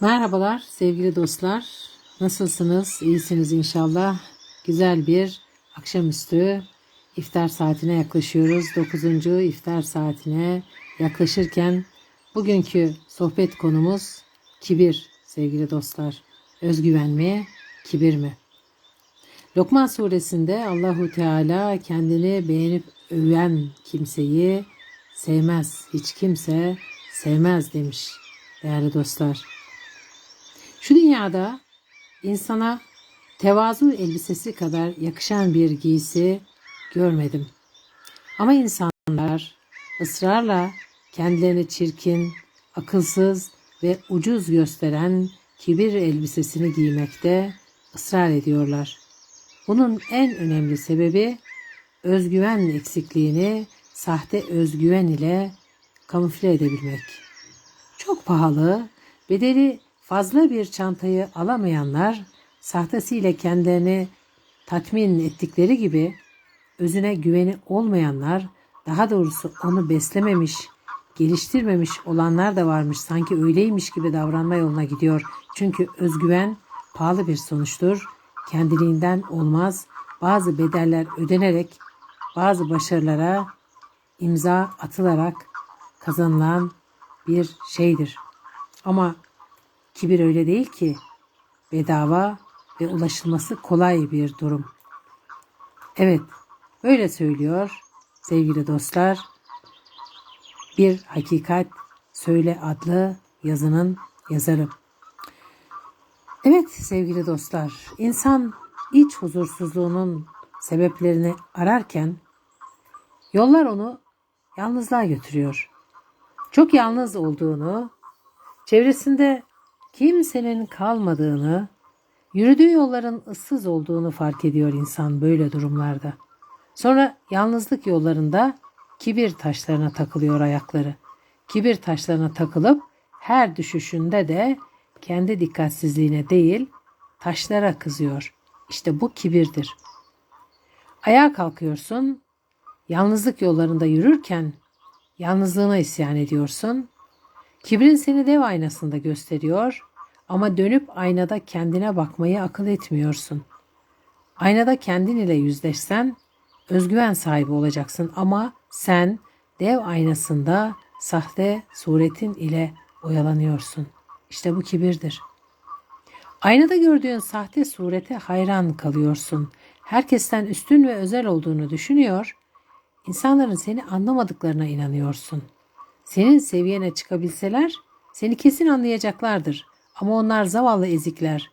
Merhabalar sevgili dostlar. Nasılsınız? İyisiniz inşallah. Güzel bir akşamüstü iftar saatine yaklaşıyoruz. 9. iftar saatine yaklaşırken bugünkü sohbet konumuz kibir sevgili dostlar. Özgüven mi, kibir mi? Lokman suresinde Allahu Teala kendini beğenip öven kimseyi sevmez. Hiç kimse sevmez demiş değerli dostlar. Şu dünyada insana tevazu elbisesi kadar yakışan bir giysi görmedim. Ama insanlar ısrarla kendilerini çirkin, akılsız ve ucuz gösteren kibir elbisesini giymekte ısrar ediyorlar. Bunun en önemli sebebi özgüven eksikliğini sahte özgüven ile kamufle edebilmek. Çok pahalı, bedeli fazla bir çantayı alamayanlar sahtesiyle kendilerini tatmin ettikleri gibi özüne güveni olmayanlar daha doğrusu onu beslememiş, geliştirmemiş olanlar da varmış. Sanki öyleymiş gibi davranma yoluna gidiyor. Çünkü özgüven pahalı bir sonuçtur. Kendiliğinden olmaz. Bazı bedeller ödenerek bazı başarılara imza atılarak kazanılan bir şeydir. Ama kibir öyle değil ki. Bedava ve ulaşılması kolay bir durum. Evet, böyle söylüyor sevgili dostlar. Bir Hakikat Söyle adlı yazının yazarı. Evet sevgili dostlar, insan iç huzursuzluğunun sebeplerini ararken yollar onu yalnızlığa götürüyor. Çok yalnız olduğunu, çevresinde kimsenin kalmadığını, yürüdüğü yolların ıssız olduğunu fark ediyor insan böyle durumlarda. Sonra yalnızlık yollarında kibir taşlarına takılıyor ayakları. Kibir taşlarına takılıp her düşüşünde de kendi dikkatsizliğine değil taşlara kızıyor. İşte bu kibirdir. Ayağa kalkıyorsun, yalnızlık yollarında yürürken yalnızlığına isyan ediyorsun. Kibrin seni dev aynasında gösteriyor ama dönüp aynada kendine bakmayı akıl etmiyorsun. Aynada kendin ile yüzleşsen özgüven sahibi olacaksın ama sen dev aynasında sahte suretin ile oyalanıyorsun. İşte bu kibirdir. Aynada gördüğün sahte surete hayran kalıyorsun. Herkesten üstün ve özel olduğunu düşünüyor. İnsanların seni anlamadıklarına inanıyorsun. Senin seviyene çıkabilseler seni kesin anlayacaklardır. Ama onlar zavallı ezikler.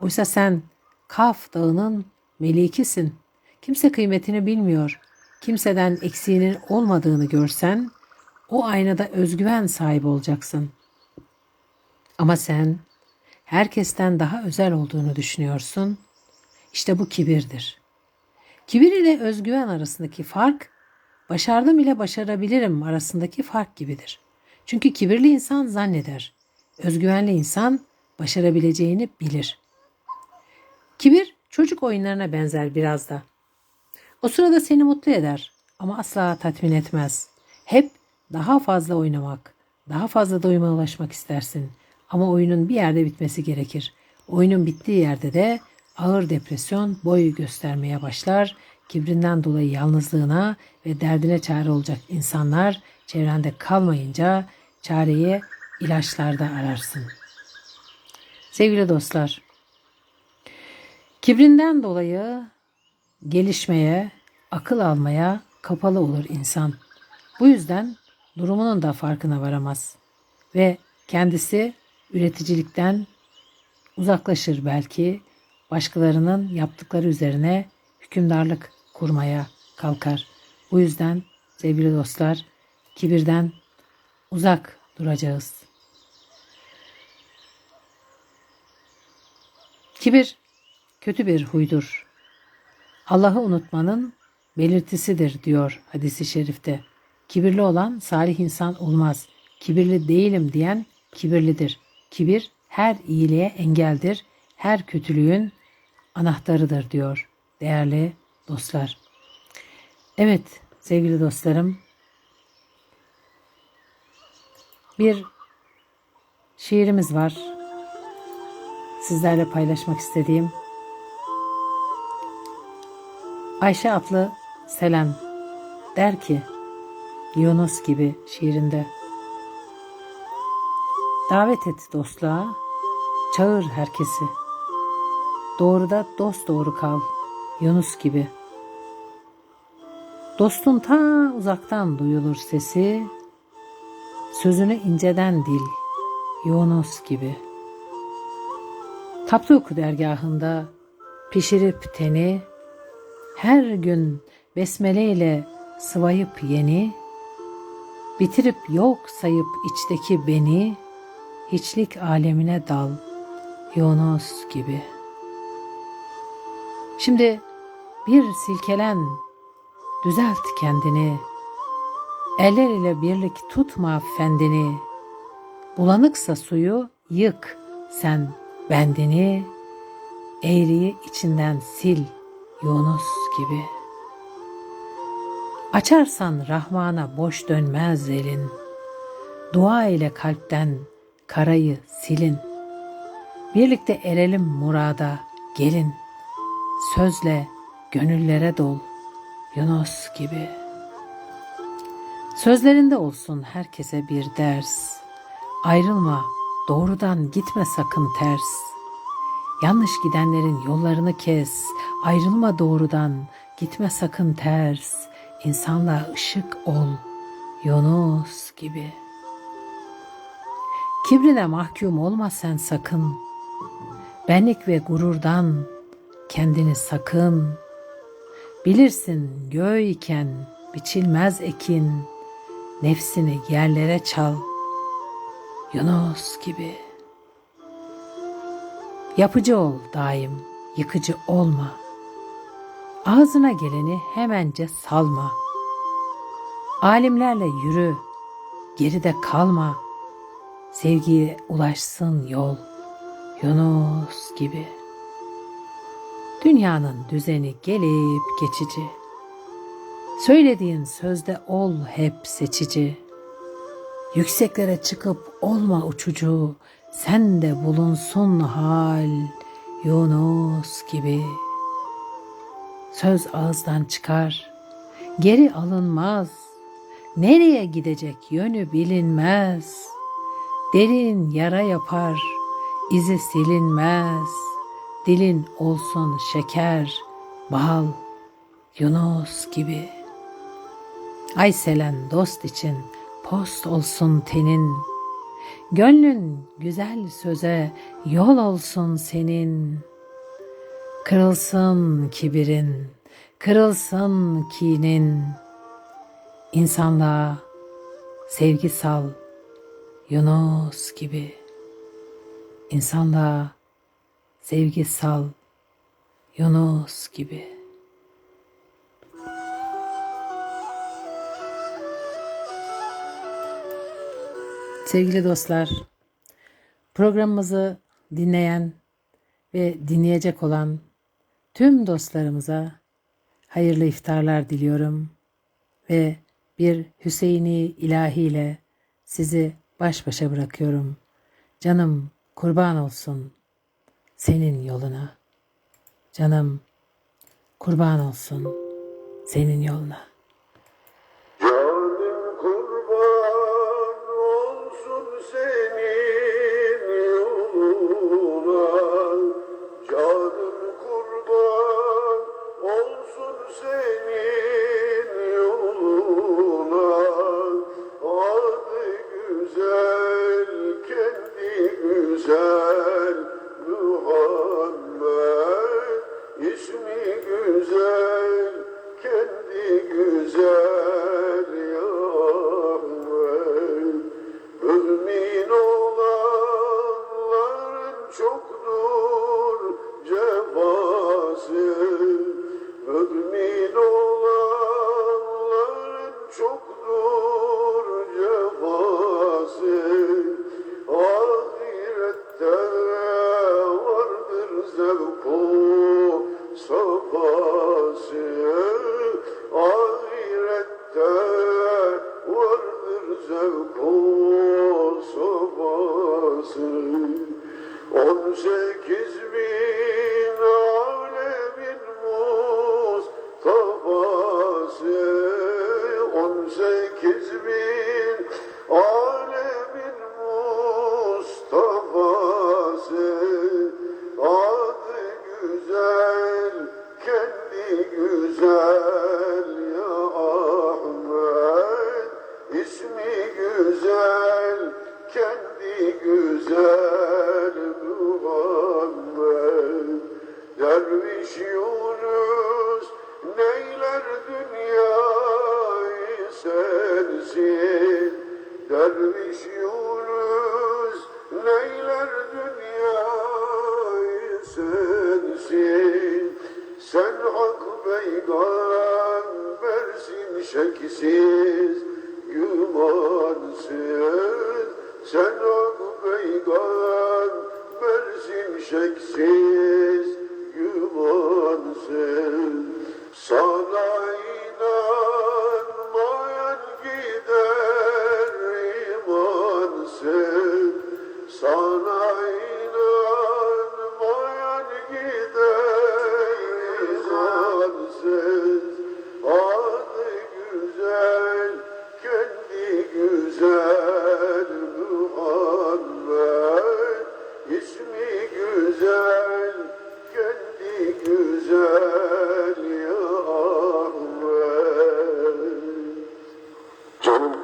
Oysa sen Kaf dağının melikisin. Kimse kıymetini bilmiyor. Kimseden eksiğinin olmadığını görsen o aynada özgüven sahibi olacaksın. Ama sen herkesten daha özel olduğunu düşünüyorsun. İşte bu kibirdir. Kibir ile özgüven arasındaki fark, başardım ile başarabilirim arasındaki fark gibidir. Çünkü kibirli insan zanneder. Özgüvenli insan başarabileceğini bilir. Kibir çocuk oyunlarına benzer biraz da. O sırada seni mutlu eder ama asla tatmin etmez. Hep daha fazla oynamak, daha fazla doyuma ulaşmak istersin. Ama oyunun bir yerde bitmesi gerekir. Oyunun bittiği yerde de ağır depresyon boy göstermeye başlar. Kibrinden dolayı yalnızlığına ve derdine çare olacak insanlar çevrende kalmayınca çareyi ilaçlarda ararsın. Sevgili dostlar, kibrinden dolayı gelişmeye, akıl almaya kapalı olur insan. Bu yüzden durumunun da farkına varamaz ve kendisi üreticilikten uzaklaşır belki başkalarının yaptıkları üzerine hükümdarlık kurmaya kalkar. Bu yüzden sevgili dostlar kibirden uzak duracağız. Kibir kötü bir huydur. Allah'ı unutmanın belirtisidir diyor hadisi şerifte. Kibirli olan salih insan olmaz. Kibirli değilim diyen kibirlidir. Kibir her iyiliğe engeldir, her kötülüğün anahtarıdır diyor değerli dostlar. Evet sevgili dostlarım bir şiirimiz var. sizlerle paylaşmak istediğim Ayşe Atlı Selen der ki Yunus gibi şiirinde Davet et dostluğa, çağır herkesi. Doğruda dost doğru kal, Yunus gibi. Dostun ta uzaktan duyulur sesi, sözünü inceden dil, Yunus gibi. Tapduk dergahında pişirip teni, her gün besmele ile sıvayıp yeni, bitirip yok sayıp içteki beni, hiçlik alemine dal, Yunus gibi. Şimdi bir silkelen, düzelt kendini, eller ile birlik tutma fendini, bulanıksa suyu yık sen bendini, eğriyi içinden sil Yunus gibi. Açarsan Rahman'a boş dönmez elin, dua ile kalpten karayı silin. Birlikte erelim murada, gelin. Sözle gönüllere dol, Yunus gibi. Sözlerinde olsun herkese bir ders. Ayrılma, doğrudan gitme sakın ters. Yanlış gidenlerin yollarını kes. Ayrılma doğrudan, gitme sakın ters. İnsanlığa ışık ol, Yunus gibi.'' Kibrine mahkum olma sen sakın. Benlik ve gururdan kendini sakın. Bilirsin göğ iken biçilmez ekin, nefsini yerlere çal. Yunus gibi. Yapıcı ol daim, yıkıcı olma. Ağzına geleni hemence salma. Alimlerle yürü, geride kalma.'' Sevgiye ulaşsın yol Yunus gibi. Dünyanın düzeni gelip geçici. Söylediğin sözde ol hep seçici. Yükseklere çıkıp olma uçucu. Sen de bulunsun hal Yunus gibi. Söz ağızdan çıkar, geri alınmaz. Nereye gidecek yönü bilinmez.'' Derin yara yapar, izi silinmez. Dilin olsun şeker, bal, Yunus gibi. Ay selen dost için post olsun tenin. Gönlün güzel söze yol olsun senin. Kırılsın kibirin, kırılsın kinin. İnsanlığa sevgi sal, Yunus gibi insanlığa sevgi sal Yunus gibi. Sevgili dostlar, programımızı dinleyen ve dinleyecek olan tüm dostlarımıza hayırlı iftarlar diliyorum ve bir Hüseyini ilahiyle sizi baş başa bırakıyorum. Canım kurban olsun senin yoluna. Canım kurban olsun senin yoluna. Oh. Sen ağabey Mersin şeksi.